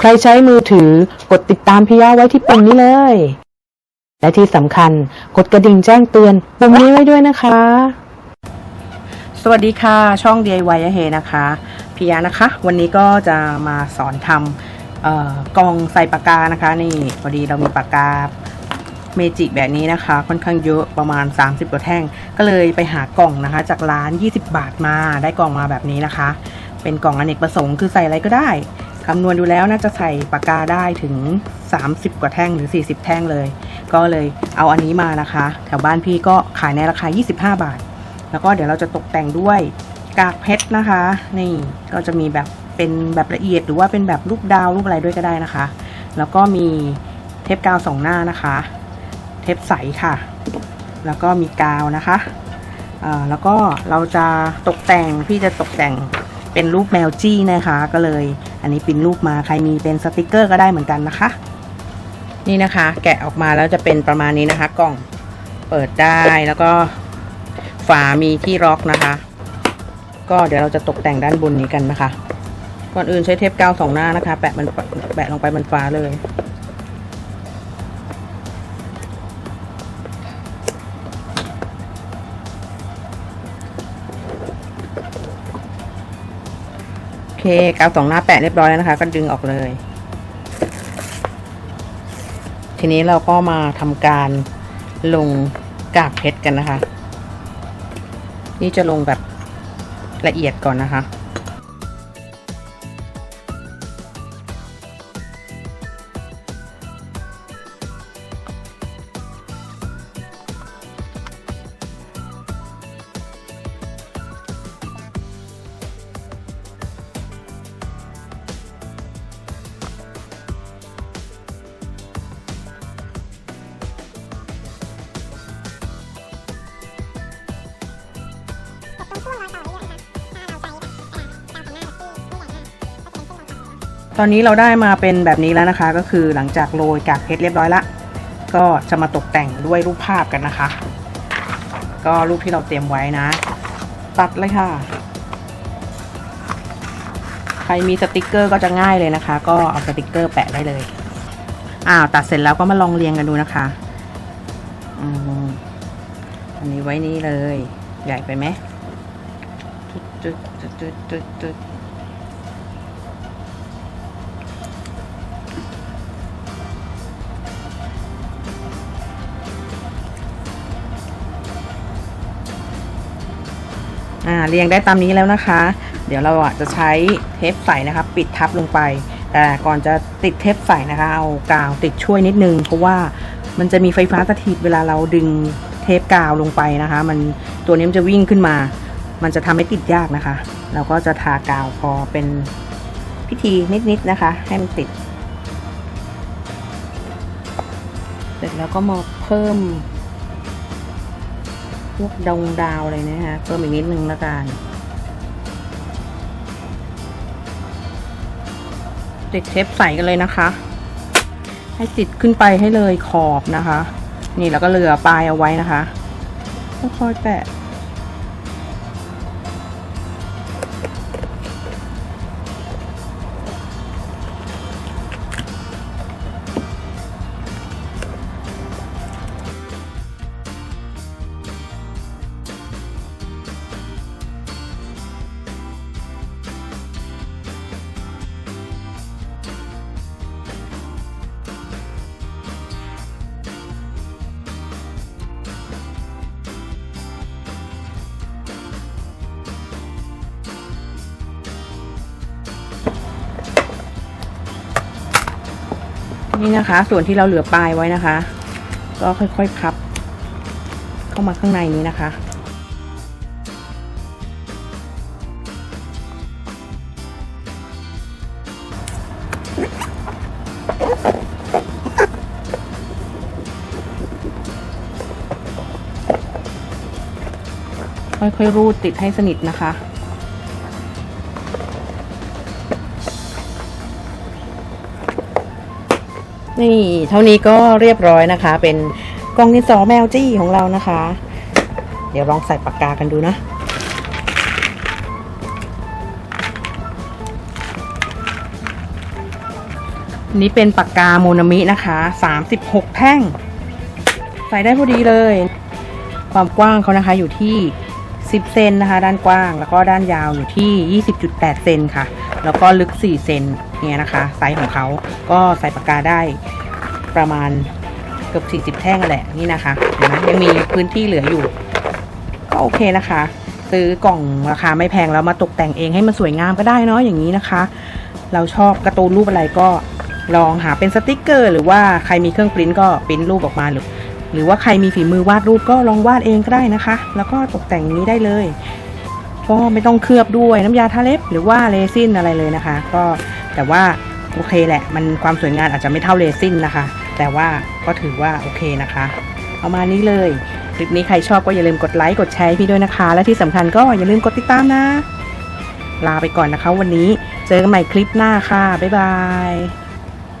ใครใช้มือถือกดติดตามพี่ยาไว้ที่ปุ่มนี้เลย และที่สำคัญกดกระดิ่งแจ้งเตือนปุ่มนี้ไว้ด้วยนะคะ สวัสดีค่ะ ช่อง DIY เฮนะคะพี่ยานะคะ วันนี้ก็จะมาสอนทำออกล่องใส่ปากกานะคะ นี่พอดีเรามีปากกาเมจิแบบนี้นะคะ ค่อนข้างเยอะประมาณ 30กว่าแท่ง ก็เลยไปหากล่องนะคะ จากร้าน 20 บาทมาได้กล่องมาแบบนี้นะคะ เป็นกล่องอเนกประสงค์คือใส่อะไรก็ได้ คำนวณดูแล้วน่าจะใส่ปากกาได้ถึง 30 กว่าแท่งหรือ 40 แท่งเลย ก็เลยเอาอันนี้มานะคะ แถวบ้านพี่ก็ขายในราคา 25 บาท แล้วก็เดี๋ยวเราจะตกแต่งด้วยกากเพชรนะคะ นี่ก็จะมีแบบเป็นแบบละเอียดหรือว่าเป็นแบบลูกดาวลูกอะไรด้วยก็ได้นะคะ แล้วก็มีเทปกาวสองหน้านะคะ เทปใสค่ะ แล้วก็มีกาวนะคะแล้วก็เราจะตกแต่งพี่จะตกแต่งเป็นรูปแมวจี้นะคะ ก็เลย อันนี้ปิ้นรูปมาใครมีเป็นสติกเกอร์ก็ได้เหมือนกันนะคะ นี่นะคะ แกะออกมาแล้วจะเป็นประมาณนี้นะคะ กล่องเปิดได้แล้วก็ฝามีที่ล็อกนะคะ ก็เดี๋ยวเราจะตกแต่งด้านบนนี้กันนะคะ ก่อนอื่นใช้เทปกาวสองหน้านะคะ แปะมันแปะลงไปบนฝาเลย กาวสองหน้าแปะเรียบร้อยแล้วนะคะ ก็ดึงออกเลย ทีนี้เราก็มาทำการลงกากเพชรกันนะคะ นี่จะลงแบบละเอียดก่อนนะคะ ตอนนี้เราได้มาเป็นแบบนี้แล้วนะคะ ก็คือหลังจากโรยกากเพชรเรียบร้อยละ ก็จะมาตกแต่งด้วยรูปภาพกันนะคะ ก็รูปที่เราเตรียมไว้นะ ตัดเลยค่ะ ใครมีสติกเกอร์ก็จะง่ายเลยนะคะ ก็เอาสติกเกอร์แปะได้เลยอ้าวตัดเสร็จแล้วก็มาลองเรียงกันดูนะคะอันนี้ไว้นี่เลย ใหญ่ไปไหมจุดจุดจุดจุดจุด อ่าเรียงได้ตามนี้แล้วนะคะ เดี๋ยวเราอะจะใช้เทปใสนะคะ ปิดทับลงไป แต่ก่อนจะติดเทปใสนะคะเอากาวติดช่วยนิดนึง เพราะว่ามันจะมีไฟฟ้าสถิตเวลาเราดึงเทปกาวลงไปนะคะ มันตัวนี้มันจะวิ่งขึ้นมา มันจะทำให้ติดยากนะคะ เราก็จะทากาวพอเป็นพิธีนิดๆนะคะ ให้มันติด เสร็จแล้วก็มาเพิ่ม พวกดาวดาวอะไรนะคะเพิ่มอีกนิดนึงละกันติดเทปใส่กันเลยนะคะ ให้ติดขึ้นไปให้เลยขอบนะคะ นี่แล้วก็เหลือปลายเอาไว้นะคะค่อยๆแปะ นี่นะคะ ส่วนที่เราเหลือปลายไว้นะคะ ก็ค่อยๆพับ เข้ามาข้างในนี้นะคะค่อยๆรูดติดให้สนิทนะคะ นี่เท่านี้ก็เรียบร้อยนะคะ เป็นกล่องดินสอแมวจี้ของเรานะคะ เดี๋ยวลองใส่ปากกากันดูนะนี่เป็นปากกาโมนามินะคะ36 แท่ง ใส่ได้พอดีเลย ความกว้างเขานะคะอยู่ที่ 10 เซนนะคะ ด้านกว้าง แล้วก็ด้านยาวอยู่ที่ 20.8 เซนค่ะ แล้วก็ลึก 4 เซน เนี่ยนะคะไซส์ของเขาก็ใส่ปากกาได้ประมาณเกือบ40 แท่งนั่นแหละนี่นะคะเห็นไหมยังมีพื้นที่เหลืออยู่ ก็โอเคนะคะ ซื้อกล่องราคาไม่แพงแล้วมาตกแต่งเองให้มันสวยงามก็ได้เนาะอย่างนี้นะคะ เราชอบการ์ตูนรูปอะไรก็ลองหาเป็นสติกเกอร์ หรือว่าใครมีเครื่องปริ้นก็ปริ้นรูปออกมาหรือหรือว่าใครมีฝีมือวาดรูปก็ลองวาดเองก็ได้นะคะ แล้วก็ตกแต่งอย่างนี้ได้เลย ก็ไม่ต้องเคลือบด้วยน้ำยาทาเล็บ หรือว่าเรซินอะไรเลยนะคะ ก็ แต่ว่าโอเคแหละ มันความสวยงามอาจจะไม่เท่าเรซินนะคะ แต่ว่าก็ถือว่าโอเคนะคะเอามานี้เลยคลิปนี้ใครชอบก็อย่าลืมกดไลค์กดแชร์ให้พี่ด้วยนะคะ และที่สำคัญก็อย่าลืมกดติดตามนะ ลาไปก่อนนะคะ วันนี้เจอกันใหม่คลิปหน้าค่ะบ๊ายบาย